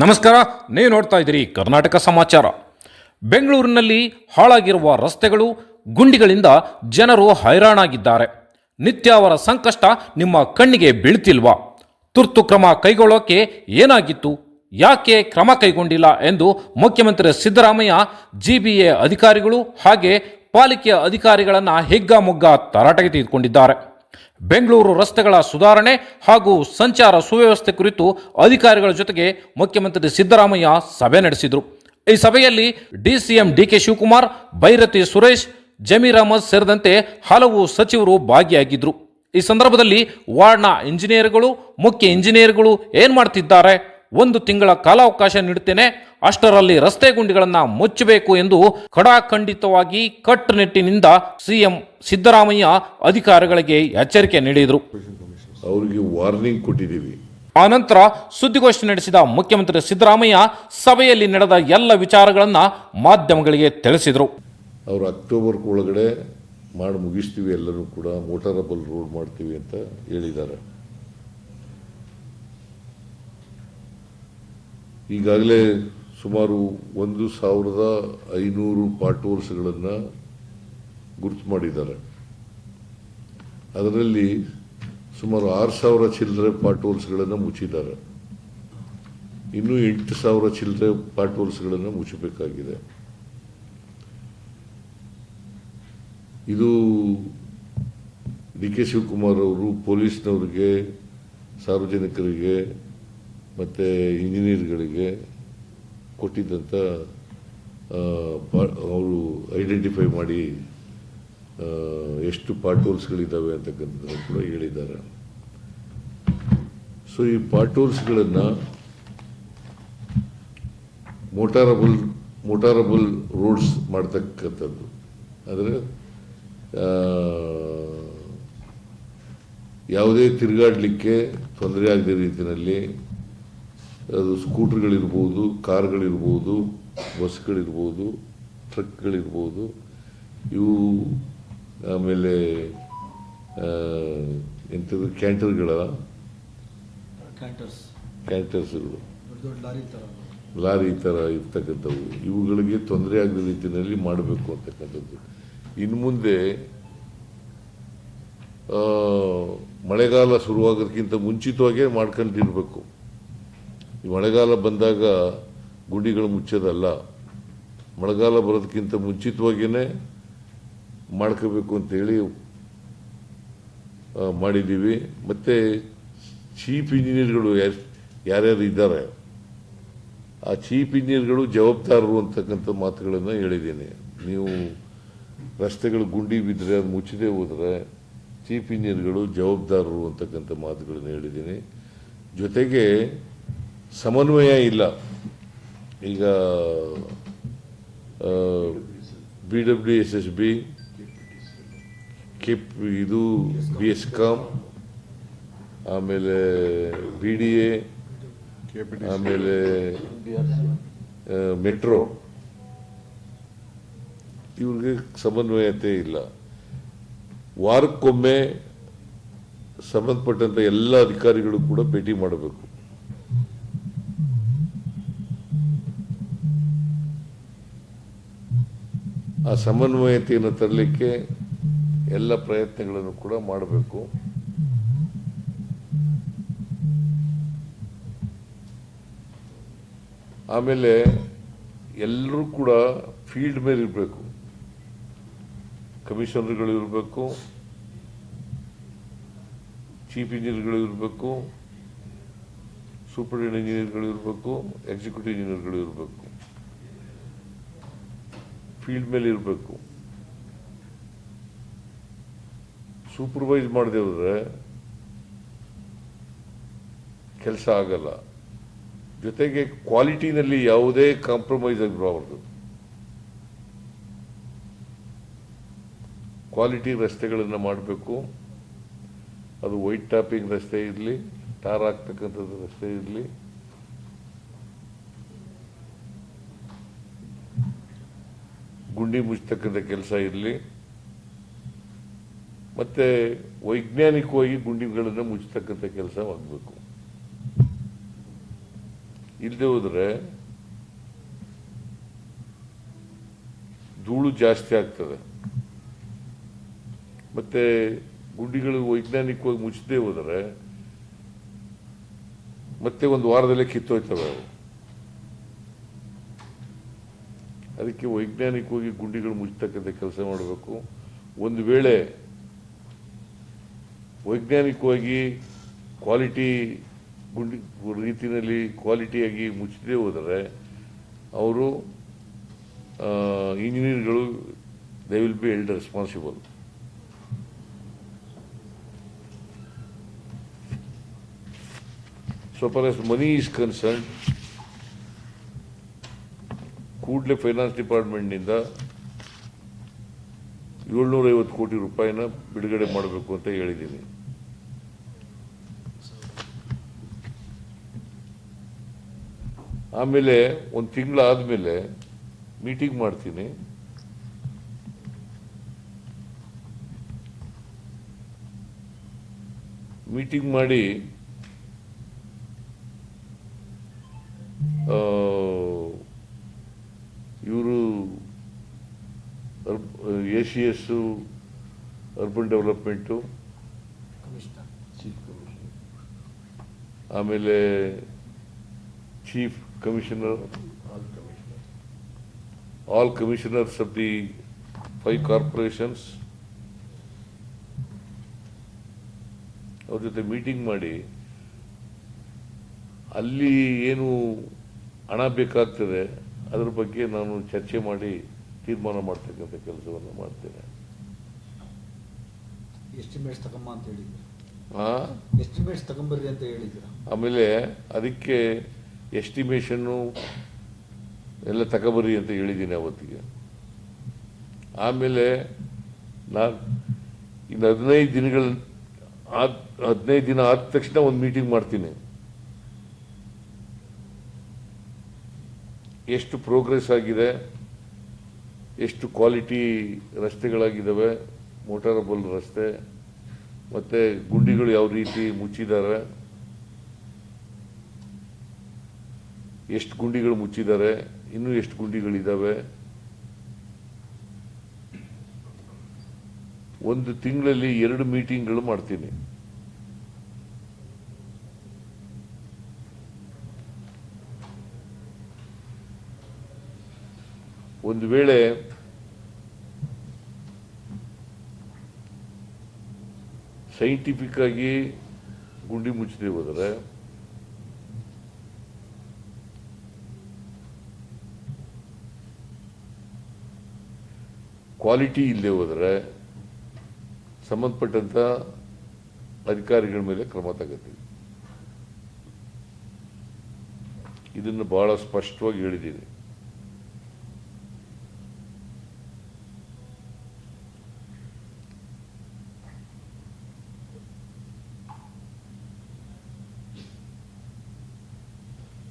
ನಮಸ್ಕಾರ, ನೀವು ನೋಡ್ತಾ ಇದ್ದೀರಿ ಕರ್ನಾಟಕ ಸಮಾಚಾರ. ಬೆಂಗಳೂರಿನಲ್ಲಿ ಹಾಳಾಗಿರುವ ರಸ್ತೆಗಳು ಗುಂಡಿಗಳಿಂದ ಜನರು ಹೈರಾಣಾಗಿದ್ದಾರೆ. ನಿತ್ಯ ಅವರ ಸಂಕಷ್ಟ ನಿಮ್ಮ ಕಣ್ಣಿಗೆ ಬೀಳ್ತಿಲ್ವಾ? ತುರ್ತು ಕ್ರಮ ಕೈಗೊಳ್ಳೋಕೆ ಏನಾಗಿತ್ತು? ಯಾಕೆ ಕ್ರಮ ಕೈಗೊಂಡಿಲ್ಲ ಎಂದು ಮುಖ್ಯಮಂತ್ರಿ ಸಿದ್ದರಾಮಯ್ಯ ಜಿಬಿಎ ಅಧಿಕಾರಿಗಳು ಹಾಗೆ ಪಾಲಿಕೆಯ ಅಧಿಕಾರಿಗಳನ್ನು ಹಿಗ್ಗಾಮುಗ್ಗ ತರಾಟೆಗೆ ತೆಗೆದುಕೊಂಡಿದ್ದಾರೆ. ಬೆಂಗಳೂರು ರಸ್ತೆಗಳ ಸುಧಾರಣೆ ಹಾಗೂ ಸಂಚಾರ ಸುವ್ಯವಸ್ಥೆ ಕುರಿತು ಅಧಿಕಾರಿಗಳ ಜೊತೆಗೆ ಮುಖ್ಯಮಂತ್ರಿ ಸಿದ್ದರಾಮಯ್ಯ ಸಭೆ ನಡೆಸಿದರು. ಈ ಸಭೆಯಲ್ಲಿ ಡಿಸಿಎಂ ಡಿಕೆ ಶಿವಕುಮಾರ್, ಭೈರತಿ ಸುರೇಶ್, ಜಮೀರ್ ಅಹಮದ್ ಸೇರಿದಂತೆ ಹಲವು ಸಚಿವರು ಭಾಗಿಯಾಗಿದ್ದರು. ಈ ಸಂದರ್ಭದಲ್ಲಿ ವಾರ್ಡ್ನ ಇಂಜಿನಿಯರ್ಗಳು, ಮುಖ್ಯ ಇಂಜಿನಿಯರ್ಗಳು ಏನು ಮಾಡ್ತಿದ್ದಾರೆ? ಒಂದು ತಿಂಗಳ ಕಾಲಾವಕಾಶ ನೀಡುತ್ತೇನೆ ಅಷ್ಟರಲ್ಲಿ ರಸ್ತೆ ಗುಂಡಿಗಳನ್ನು ಮುಚ್ಚಬೇಕು ಎಂದು ಖಡಾಖಂಡಿತವಾಗಿ ಕಟ್ಟುನಿಟ್ಟಿನಿಂದ ಸಿಎಂ ಸಿದ್ದರಾಮಯ್ಯ ಅಧಿಕಾರಿಗಳಿಗೆ ಎಚ್ಚರಿಕೆ ನೀಡಿದರು. ಅವರಿಗೆ ವಾರ್ನಿಂಗ್ ಕೊಟ್ಟಿದ್ದೀವಿ. ಆನಂತರ ಸುದ್ದಿಗೋಷ್ಠಿ ನಡೆಸಿದ ಮುಖ್ಯಮಂತ್ರಿ ಸಿದ್ದರಾಮಯ್ಯ ಸಭೆಯಲ್ಲಿ ನಡೆದ ಎಲ್ಲ ವಿಚಾರಗಳನ್ನು ಮಾಧ್ಯಮಗಳಿಗೆ ತಿಳಿಸಿದರು. ಅವರು ಅಕ್ಟೋಬರ್ ಒಳಗಡೆ ಮಾಡಿ ಮುಗಿಸ್ತೀವಿ ಎಲ್ಲರೂ ಕೂಡ ಮೋಟಾರಬಲ್ ರೋಡ್ ಮಾಡ್ತೀವಿ ಅಂತ ಹೇಳಿದ್ದಾರೆ. ಈಗಾಗಲೇ ಸುಮಾರು ಒಂದು ಸಾವಿರದ ಐನೂರು ಪಾಟೋರ್ಸ್ಗಳನ್ನು ಗುರುತು ಮಾಡಿದ್ದಾರೆ. ಅದರಲ್ಲಿ ಸುಮಾರು ಆರು ಸಾವಿರ ಚಿಲ್ಲರೆ ಪಾಟೋರ್ಸ್ಗಳನ್ನು ಮುಚ್ಚಿದ್ದಾರೆ. ಇನ್ನೂ ಎಂಟು ಸಾವಿರ ಚಿಲ್ಲರೆ ಪಾಟೋರ್ಸ್ಗಳನ್ನು ಮುಚ್ಚಬೇಕಾಗಿದೆ. ಇದು ಡಿ ಕೆ ಶಿವಕುಮಾರ್ ಅವರು ಪೊಲೀಸ್ನವರಿಗೆ, ಸಾರ್ವಜನಿಕರಿಗೆ ಮತ್ತು ಇಂಜಿನಿಯರ್ಗಳಿಗೆ ಕೊಟ್ಟಿದ್ದಂಥ ಅವರು ಐಡೆಂಟಿಫೈ ಮಾಡಿ ಎಷ್ಟು ಎಷ್ಟು ಪಾಟೋಲ್ಸ್ಗಳಿದ್ದಾವೆ ಅಂತಕ್ಕಂಥದ್ದು ಕೂಡ ಹೇಳಿದ್ದಾರೆ. ಸೊ ಈ ಪಾಟೋಲ್ಸ್ಗಳನ್ನು ಮೋಟಾರಬಲ್ ಮೋಟಾರಬಲ್ ರೋಡ್ಸ್ ಮಾಡ್ತಕ್ಕಂಥದ್ದು. ಅಂದರೆ ಯಾವುದೇ ತಿರುಗಾಡಲಿಕ್ಕೆ ತೊಂದರೆ ಆಗದ ರೀತಿಯಲ್ಲಿ ಅದು ಸ್ಕೂಟ್ರ್ಗಳಿರ್ಬೋದು ಕಾರ್ಗಳಿರ್ಬೋದು ಬಸ್ಗಳಿರ್ಬೋದು ಟ್ರಕ್ಗಳಿರ್ಬೋದು ಇವು ಆಮೇಲೆ ಎಂಥದ್ದು ಕ್ಯಾಂಟರ್ಗಳ? ಕ್ಯಾಂಟರ್ಸ್. ಕ್ಯಾಂಟರ್ಸ್ಗಳು. ಲಾರಿ ಥರ ಇರ್ತಕ್ಕಂಥವು. ಇವುಗಳಿಗೆ ತೊಂದರೆ ಆಗದ ರೀತಿಯಲ್ಲಿ ಮಾಡಬೇಕು ಅಂತಕ್ಕಂಥದ್ದು. ಇನ್ನು ಮುಂದೆ ಮಳೆಗಾಲ ಶುರುವಾಗೋದಕ್ಕಿಂತ ಮುಂಚಿತವಾಗೇ ಮಾಡ್ಕೊಂಡಿರ್ಬೇಕು. ಈ ಮಳೆಗಾಲ ಬಂದಾಗ ಗುಂಡಿಗಳು ಮುಚ್ಚೋದಲ್ಲ, ಮಳೆಗಾಲ ಬರೋದಕ್ಕಿಂತ ಮುಂಚಿತವಾಗಿಯೇ ಮಾಡ್ಕೋಬೇಕು ಅಂತೇಳಿ ಮಾಡಿದ್ದೀವಿ. ಮತ್ತು ಚೀಫ್ ಇಂಜಿನಿಯರ್ಗಳು ಯಾರು, ಯಾರ್ಯಾರು ಇದ್ದಾರೆ, ಆ ಚೀಫ್ ಇಂಜಿನಿಯರ್ಗಳು ಜವಾಬ್ದಾರರು ಅಂತಕ್ಕಂಥ ಮಾತುಗಳನ್ನು ಹೇಳಿದ್ದೀನಿ. ನೀವು ರಸ್ತೆಗಳು ಗುಂಡಿ ಬಿದ್ದರೆ ಅದು ಮುಚ್ಚದೆ ಹೋದರೆ ಚೀಫ್ ಇಂಜಿನಿಯರ್ಗಳು ಜವಾಬ್ದಾರರು ಅಂತಕ್ಕಂಥ ಮಾತುಗಳನ್ನು ಹೇಳಿದ್ದೀನಿ. ಜೊತೆಗೆ ಸಮನ್ವಯ ಇಲ್ಲ. ಈಗ B W S S B ಕೆಪ್ ಇದು ಬಿ ಎಸ್ ಕಾಮ್ ಆಮೇಲೆ ಬಿ ಡಿ ಎ ಆಮೇಲೆ ಮೆಟ್ರೋ ಇವ್ರಿಗೆ ಸಮನ್ವಯತೆ ಇಲ್ಲ. ವಾರಕ್ಕೊಮ್ಮೆ ಸಂಬಂಧಪಟ್ಟಂತ ಎಲ್ಲ ಅಧಿಕಾರಿಗಳು ಕೂಡ ಭೇಟಿ ಮಾಡಬೇಕು. ಆ ಸಮನ್ವಯತೆಯನ್ನು ತರಲಿಕ್ಕೆ ಎಲ್ಲ ಪ್ರಯತ್ನಗಳನ್ನು ಕೂಡ ಮಾಡಬೇಕು. ಆಮೇಲೆ ಎಲ್ಲರೂ ಕೂಡ ಫೀಲ್ಡ್ ಮೇಲೆ ಇರಬೇಕು. ಕಮಿಷನರ್ಗಳು ಇರಬೇಕು, ಚೀಫ್ ಇಂಜಿನಿಯರ್ಗಳು ಇರಬೇಕು, ಸೂಪರ್ ಇಂಜಿನಿಯರ್ಗಳು ಇರಬೇಕು, ಎಕ್ಸಿಕ್ಯೂಟಿವ್ ಇಂಜಿನಿಯರ್ಗಳು ಇರಬೇಕು. ಫೀಲ್ಡ್ ಮೇಲೆ ಇರಬೇಕು. ಸೂಪರ್ವೈಸ್ ಮಾಡದೆ ಕೆಲಸ ಆಗಲ್ಲ. ಜೊತೆಗೆ ಕ್ವಾಲಿಟಿನಲ್ಲಿ ಯಾವುದೇ ಕಾಂಪ್ರಮೈಸ್ ಆಗಿರಬಾರ್ದು ಕ್ವಾಲಿಟಿ ರಸ್ತೆಗಳನ್ನು ಮಾಡಬೇಕು. ಅದು ವೈಟ್ ಟಾಪಿಂಗ್ ರಸ್ತೆ ಇರಲಿ ಟಾರ್ ಹಾಕ್ತಕ್ಕಂಥದ್ದು ರಸ್ತೆ ಇರಲಿ. ಗುಂಡಿ ಮುಚ್ಚತಕ್ಕಂಥ ಕೆಲಸ ಇರಲಿ. ಮತ್ತೆ ವೈಜ್ಞಾನಿಕವಾಗಿ ಗುಂಡಿಗಳನ್ನು ಮುಚ್ಚತಕ್ಕಂಥ ಕೆಲಸ ಆಗಬೇಕು ಇಲ್ಲದೆ ಹೋದರೆ ಧೂಳು ಜಾಸ್ತಿ ಆಗ್ತದೆ. ಮತ್ತೆ ಗುಂಡಿಗಳು ವೈಜ್ಞಾನಿಕವಾಗಿ ಮುಚ್ಚದೆ ಹೋದರೆ ಮತ್ತೆ ಒಂದು ವಾರದಲ್ಲೇ ಕಿತ್ತೋಯ್ತವೆ ಅವು. ಅದಕ್ಕೆ ವೈಜ್ಞಾನಿಕವಾಗಿ ಗುಂಡಿಗಳು ಮುಚ್ಚತಕ್ಕಂಥ ಕೆಲಸ ಮಾಡಬೇಕು. ಒಂದು ವೇಳೆ ವೈಜ್ಞಾನಿಕವಾಗಿ ಕ್ವಾಲಿಟಿ ಗುಂಡಿ ರೀತಿಯಲ್ಲಿ ಕ್ವಾಲಿಟಿಯಾಗಿ ಮುಚ್ಚದೇ ಹೋದರೆ ಅವರು ಇಂಜಿನಿಯರ್ಗಳು they will be held responsible so far as money is concern ಕೂಡಲೇ ಫೈನಾನ್ಸ್ ಡಿಪಾರ್ಟ್ಮೆಂಟ್ನಿಂದ ಏಳ್ನೂರೈವತ್ತು ಕೋಟಿ ರೂಪಾಯಿನ ಬಿಡುಗಡೆ ಮಾಡಬೇಕು ಅಂತ ಹೇಳಿದ್ದೀನಿ. ಆಮೇಲೆ ಒಂದು ತಿಂಗಳಾದಮೇಲೆ ಮೀಟಿಂಗ್ ಮಾಡ್ತೀನಿ. ಮೀಟಿಂಗ್ ಮಾಡಿ ಇವರು A C S urban development ಆಮೇಲೆ chief commissioner all commissioner all commissioners of the five corporations ಅವ್ರ ಜೊತೆ ಮೀಟಿಂಗ್ ಮಾಡಿ ಅಲ್ಲಿ ಏನು ಹಣ ಬೇಕಾಗ್ತದೆ ಅದ್ರ ಬಗ್ಗೆ ನಾನು ಚರ್ಚೆ ಮಾಡಿ ತೀರ್ಮಾನ ಮಾಡ್ತಕ್ಕಂಥ ಕೆಲಸವನ್ನು ಮಾಡ್ತೇನೆ. ಎಸ್ಟಿಮೇಟ್ಸ್ ತಗೊಂಬ ಅಂತ ಹೇಳಿದ್ರು ಎಸ್ಟಿಮೇಟ್ಸ್ ತಗೊಂಬರ್ರಿ ಅಂತ ಹೇಳಿದ್ರು ಆಮೇಲೆ ಅದಕ್ಕೆ ಎಸ್ಟಿಮೇಷನ್ನು ಎಲ್ಲ ತಗೊಬರ್ರಿ ಅಂತ ಹೇಳಿದ್ದೀನಿ ಅವತ್ತಿಗೆ. ಆಮೇಲೆ ನಾನು ಇನ್ನು ಹದಿನೈದು ದಿನಗಳ ಆದ ಹದಿನೈದು ದಿನ ಆದ ತಕ್ಷಣ ಒಂದು ಮೀಟಿಂಗ್ ಮಾಡ್ತೀನಿ. ಎಷ್ಟು ಪ್ರೋಗ್ರೆಸ್ ಆಗಿದೆ, ಎಷ್ಟು ಕ್ವಾಲಿಟಿ ರಸ್ತೆಗಳಾಗಿದ್ದಾವೆ ಮೋಟಾರಬಲ್ ರಸ್ತೆ, ಮತ್ತು ಗುಂಡಿಗಳು ಯಾವ ರೀತಿ ಮುಚ್ಚಿದ್ದಾರೆ, ಎಷ್ಟು ಗುಂಡಿಗಳು ಮುಚ್ಚಿದ್ದಾರೆ, ಇನ್ನೂ ಎಷ್ಟು ಗುಂಡಿಗಳಿದ್ದಾವೆ. ಒಂದು ತಿಂಗಳಲ್ಲಿ ಎರಡು ಮೀಟಿಂಗ್ಗಳು ಮಾಡ್ತೀನಿ. ಒಂದು ವೇಳೆ ಸೈಂಟಿಫಿಕ್ ಆಗಿ ಗುಂಡಿ ಮುಚ್ಚದೆ ಹೋದರೆ, ಕ್ವಾಲಿಟಿ ಇಲ್ಲದೆ ಹೋದರೆ ಸಂಬಂಧಪಟ್ಟಂತ ಅಧಿಕಾರಿಗಳ ಮೇಲೆ ಕ್ರಮ ತಗತ್ತೀವಿ ಇದನ್ನು ಬಹಳ ಸ್ಪಷ್ಟವಾಗಿ ಹೇಳಿದ್ದೀನಿ.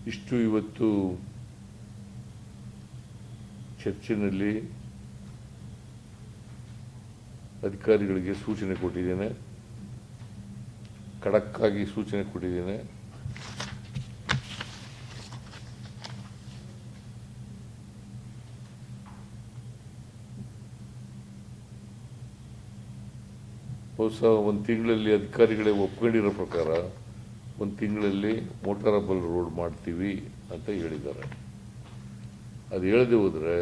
ಇಷ್ಟು ಇವತ್ತು ಚರ್ಚಿನಲ್ಲಿ ಅಧಿಕಾರಿಗಳಿಗೆ ಸೂಚನೆ ಕೊಟ್ಟಿದ್ದೇನೆ. ಖಡಕ್ಕಾಗಿ ಸೂಚನೆ ಕೊಟ್ಟಿದ್ದೇನೆ. ಬಹುಶಃ ಒಂದು ತಿಂಗಳಲ್ಲಿ ಅಧಿಕಾರಿಗಳೇ ಒಪ್ಕೊಂಡಿರೋ ಪ್ರಕಾರ ಒಂದು ತಿಂಗಳಲ್ಲಿ ಮೋಟಾರಬಲ್ ರೋಡ್ ಮಾಡ್ತೀವಿ ಅಂತ ಹೇಳಿದ್ದಾರೆ. ಅದು ಹೇಳದೆ ಹೋದರೆ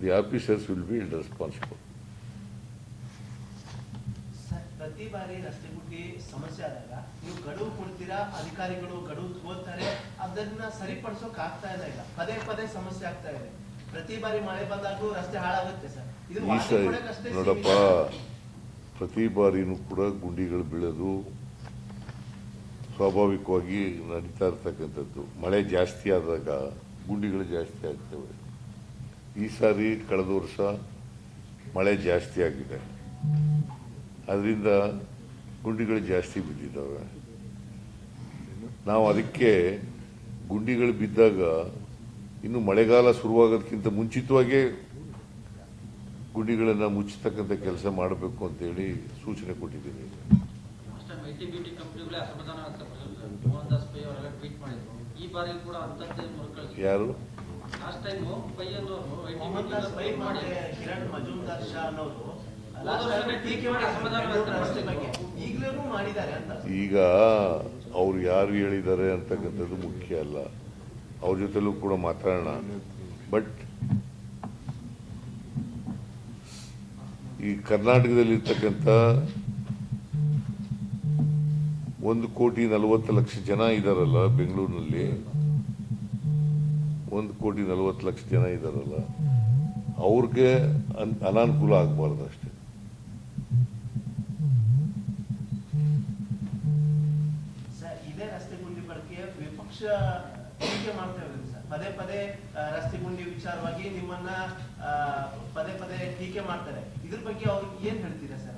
the officers will be responsible ಪ್ರತಿ ಬಾರಿ ರಸ್ತೆ ಗುಂಡಿ ಸಮಸ್ಯೆ ಆದಾಗ ನೀವು ಗಡುವು ಕೊಡ್ತೀರಾ? ಅಧಿಕಾರಿಗಳು ಗಡುವು ತಗೋತಾರೆ. ಅದನ್ನ ಸರಿಪಡಿಸೋಕೆ ಆಗ್ತಾ ಇಲ್ಲ ಈಗ. ಪದೇ ಪದೇ ಸಮಸ್ಯೆ ಆಗ್ತಾ ಇದೆ. ಪ್ರತಿ ಬಾರಿ ಮಳೆ ಬಂದಾಗೂ ರಸ್ತೆ ಹಾಳಾಗುತ್ತೆ ಸರ್. ಇದು ನೋಡಪ್ಪ. ಪ್ರತಿ ಬಾರಿನೂ ಕೂಡ ಗುಂಡಿಗಳು ಬೀಳೋದು ಸ್ವಾಭಾವಿಕವಾಗಿ ನಡೀತಾ ಇರ್ತಕ್ಕಂಥದ್ದು. ಮಳೆ ಜಾಸ್ತಿ ಆದಾಗ, ಗುಂಡಿಗಳು ಜಾಸ್ತಿ ಆಗ್ತವೆ. ಈ ಸಾರಿ ಕಳೆದ ವರ್ಷ ಮಳೆ ಜಾಸ್ತಿ ಆಗಿದೆ. ಅದರಿಂದ ಗುಂಡಿಗಳು ಜಾಸ್ತಿ ಬಿದ್ದಿದ್ದಾವೆ. ನಾವು ಅದಕ್ಕೆ ಗುಂಡಿಗಳು ಬಿದ್ದಾಗ ಇನ್ನು ಮಳೆಗಾಲ ಶುರುವಾಗೋದಕ್ಕಿಂತ ಮುಂಚಿತವಾಗೇ ಗುಂಡಿಗಳನ್ನು ಮುಚ್ಚತಕ್ಕಂಥ ಕೆಲಸ ಮಾಡಬೇಕು ಅಂತೇಳಿ ಸೂಚನೆ ಕೊಟ್ಟಿದ್ದೀನಿ. ಟಿ ಬಿ ಟಿ ಕಂಪ್ನಿಗಳೇ ಅಸಮಾಧಾನ ವ್ಯಕ್ತಪಡಿಸಿದ್ರು ಮೋಹನ್ ದಾಸ್ ಪೈ ಅವರೆಲ್ಲ ಟ್ವೀಟ್ ಮಾಡಿದ್ರು. ಈ ಬಾರಿ ಕೂಡ ಅಂತದ್ದೇ ಮರುಕಳಿಸಿದ್ರು ಯಾರು? ಲಾಸ್ಟ್ ಪೈ ದಾಸ್ ಕಿರಣ್ ಮಜುಮ್ದಾರ್ ಶಾ ಅನ್ನೋರು. ಈಗ ಅವ್ರು ಯಾರು ಹೇಳಿದ್ದಾರೆ ಅಂತಕ್ಕಂಥದ್ದು ಮುಖ್ಯ ಅಲ್ಲ. ಅವ್ರ ಜೊತೆಲೂ ಕೂಡ ಮಾತಾಡೋಣ. ಬಟ್ ಈ ಕರ್ನಾಟಕದಲ್ಲಿರ್ತಕ್ಕಂಥ ಒಂದು ಕೋಟಿ ನಲವತ್ತು ಲಕ್ಷ ಜನ ಇದಾರಲ್ಲ ಬೆಂಗಳೂರಿನಲ್ಲಿ? ಒಂದು ಕೋಟಿ ನಲವತ್ತು ಲಕ್ಷ ಜನ ಇದಾರಲ್ಲ. ಅವ್ರಿಗೆ ಅನ್- ಅನಾನುಕೂಲ ಆಗಬಾರ್ದು ಅಷ್ಟೇ. ಪದೇ ಪದೇ ರಸ್ತೆ ಗುಂಡಿ ವಿಚಾರವಾಗಿ ನಿಮ್ಮನ್ನ ಪದೇ ಪದೇ ಟೀಕೆ ಮಾಡ್ತಾರೆ. ಇದ್ರ ಬಗ್ಗೆ ಅವ್ರಿಗೆ ಏನ್ ಹೇಳ್ತೀರಾ ಸರ್?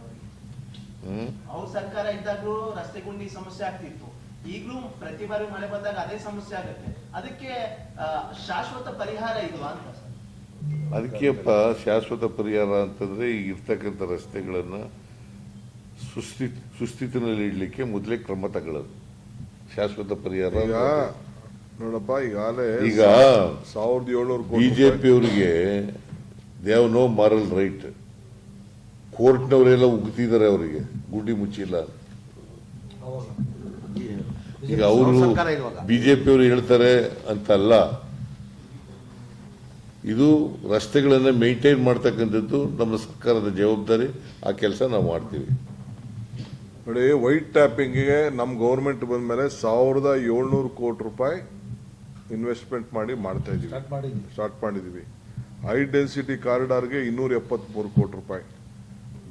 ಅವ್ರ ಸರ್ಕಾರ ಇದ್ದಾಗ್ಲೂ ರಸ್ತೆ ಗುಂಡಿ ಸಮಸ್ಯೆ ಆಗ್ತಿತ್ತು. ಈಗಲೂ ಪ್ರತಿ ಬಾರಿ ಮಳೆ ಬಂದಾಗ ಅದೇ ಸಮಸ್ಯೆ ಆಗುತ್ತೆ. ಅದಕ್ಕೆ ಶಾಶ್ವತ ಪರಿಹಾರ ಇಲ್ವಾ ಅಂತ. ಅದಕ್ಕೆಪ್ಪ ಶಾಶ್ವತ ಪರಿಹಾರ ಅಂತಂದ್ರೆ ಈಗ ಇರ್ತಕ್ಕಂಥ ರಸ್ತೆಗಳನ್ನು ಸುಸ್ಥಿ ಸುಸ್ಥಿತಿನಲ್ಲಿ ಇಡಲಿಕ್ಕೆ ಮೊದಲೇ ಕ್ರಮ ತಗೊಳ್ಳೋದು. ಶಾಶ್ವತ ಪರಿಹಾರ ಈಗ ನೋಡಪ್ಪ ಈಗಾಗಲೇ ಈಗ ಸಾವಿರದ ಏಳ್ನೂರು ಕೋಟಿ ಬಿಜೆಪಿ ಅವರಿಗೆ ದೇವ್ ನೋ ಮಾರಲ್ ರೈಟ್ ಕೋರ್ಟ್ನವರೆಲ್ಲ ಉಗ್ತಿದ್ದಾರೆ ಅವರಿಗೆ. ಗುಂಡಿ ಮುಚ್ಚಿಲ್ಲ. ಈಗ ಅವರು ಸರ್ಕಾರ ಇರುವಾಗ ಬಿಜೆಪಿ ಅವರು ಹೇಳ್ತಾರೆ ಅಂತ ಅಲ್ಲ ಇದು ರಸ್ತೆಗಳನ್ನ ಮೇಂಟೈನ್ ಮಾಡ್ತಕ್ಕಂಥದ್ದು ನಮ್ಮ ಸರ್ಕಾರದ ಜವಾಬ್ದಾರಿ. ಆ ಕೆಲಸ ನಾವು ಮಾಡ್ತೀವಿ. ನೋಡಿ ವೈಟ್ ಟ್ಯಾಪಿಂಗಿಗೆ ನಮ್ಮ ಗೌರ್ಮೆಂಟ್ ಬಂದ ಮೇಲೆ ಸಾವಿರದ ಏಳ್ನೂರು ಕೋಟಿ ರೂಪಾಯಿ ಇನ್ವೆಸ್ಟ್ಮೆಂಟ್ ಮಾಡಿ ಮಾಡ್ತಾ ಇದೀವಿ ಸ್ಟಾರ್ಟ್ ಮಾಡಿದ್ವಿ. ಸ್ಟಾರ್ಟ್ ಮಾಡಿದೀವಿ ಹೈ ಡೆನ್ಸಿಟಿ ಕಾರಿಡಾರ್ಗೆ ಇನ್ನೂರ ಎಪ್ಪತ್ಮೂರು ಕೋಟಿ ರೂಪಾಯಿ.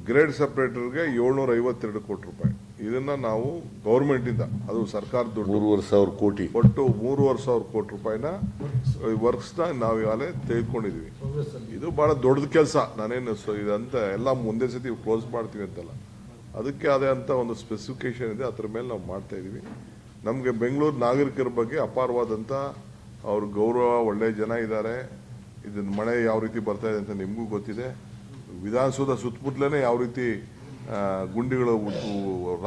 ಗ್ರೇಡ್ ಸಪ್ರೇಟರ್ಗೆ ಏಳ್ನೂರ ಐವತ್ತೆರಡು ಕೋಟಿ ರೂಪಾಯಿ. ಇದನ್ನ ನಾವು ಗೌರ್ಮೆಂಟ್ ಇಂದ ಅದು ಸರ್ಕಾರ ಮೂರುವರೆ ಸಾವಿರ ಕೋಟಿ. ಒಟ್ಟು ಮೂರುವರೆ ಸಾವಿರ ಕೋಟಿ ರೂಪಾಯಿನ ವರ್ಕ್ಸ್ನ ನಾವು ಈಗಾಗಲೇ ತೆಗೆದುಕೊಂಡಿದೀವಿ. ಪ್ರೋಗ್ರೆಸ್ ಇದು ಬಹಳ ದೊಡ್ಡದು ಕೆಲಸ. ನಾನೇನು ಇದಂತ ಎಲ್ಲ ಮುಂದೆ ಸತಿ ಕ್ಲೋಸ್ ಮಾಡ್ತೀವಿ ಅಂತಲ್ಲ. ಅದಕ್ಕೆ ಅದೇ ಅಂತ ಒಂದು ಸ್ಪೆಸಿಫಿಕೇಶನ್ ಇದೆ ಅದ್ರ ಮೇಲೆ ನಾವು ಮಾಡ್ತಾ ಇದೀವಿ. ನಮಗೆ ಬೆಂಗಳೂರು ನಾಗರಿಕರ ಬಗ್ಗೆ ಅಪಾರವಾದಂಥ ಅವ್ರ ಗೌರವ ಒಳ್ಳೆ ಜನ ಇದ್ದಾರೆ. ಇದನ್ನ ಮಳೆ ಯಾವ ರೀತಿ ಬರ್ತಾ ಇದೆ ಅಂತ ನಿಮಗೂ ಗೊತ್ತಿದೆ. ವಿಧಾನಸೌಧ ಸುತ್ತಮುತ್ತಲೇ ಯಾವ ರೀತಿ ಗುಂಡಿಗಳು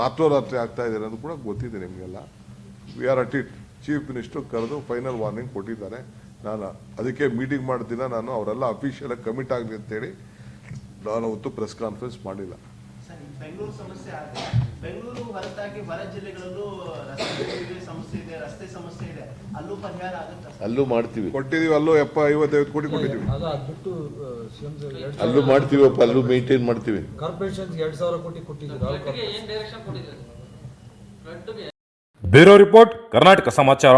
ರಾತ್ರೋರಾತ್ರಿ ಆಗ್ತಾ ಇದೆ ಅನ್ನೋದು ಕೂಡ ಗೊತ್ತಿದೆ ನಿಮಗೆಲ್ಲ. We are at it chief minister ಕರೆದು ಫೈನಲ್ ವಾರ್ನಿಂಗ್ ಕೊಟ್ಟಿದ್ದಾರೆ. ನಾನು ಅದಕ್ಕೆ ಮೀಟಿಂಗ್ ಮಾಡ್ತೀನ ನಾನು ಅವರೆಲ್ಲ ಅಫಿಷಿಯಲಾಗಿ ಕಮಿಟ್ ಆಗಲಿ ಅಂತೇಳಿ ನಾನು ಅವತ್ತು ಪ್ರೆಸ್ ಕಾನ್ಫರೆನ್ಸ್ ಮಾಡಿಲ್ಲ. ಬೆಂಗಳೂರು ಸಮಸ್ಯೆ ಆಗಿದೆ ಬೆಂಗಳೂರು ಹೊರತಾಗಿ ಹೊರ ಜಿಲ್ಲೆಗಳಲ್ಲೂ ರಸ್ತೆ ಸಮಸ್ಯೆ ಇದೆ ರಸ್ತೆ ಸಮಸ್ಯೆ ಇದೆ. ಅಲ್ಲೂ ಪರಿಹಾರ ಆಗುತ್ತೆ ಅಲ್ಲೂ ಮಾಡ್ತೀವಿ. ಕೊಟ್ಟಿದೀವಿ ಅಲ್ಲೂ ಎಪ್ಪ ಐವತ್ತೈವತ್ತು ಕೋಟಿ ಕೊಟ್ಟಿದೀವಿ. ಅದು ಅದ್ಬಿಟ್ಟು ಸಿಎಂ ಅಲ್ಲೂ ಮಾಡ್ತೀವಿ ಅಲ್ಲೂ ಮೇಂಟೈನ್ ಮಾಡ್ತೀವಿ. ಕಾರ್ಪೊರೇಷನ್ ಎರಡ್ ಸಾವಿರ ಕೋಟಿ ಕೊಟ್ಟಿದ್ದಾರೆ? ಬ್ಯೂರೋ ರಿಪೋರ್ಟ್ ಕರ್ನಾಟಕ ಸಮಾಚಾರ.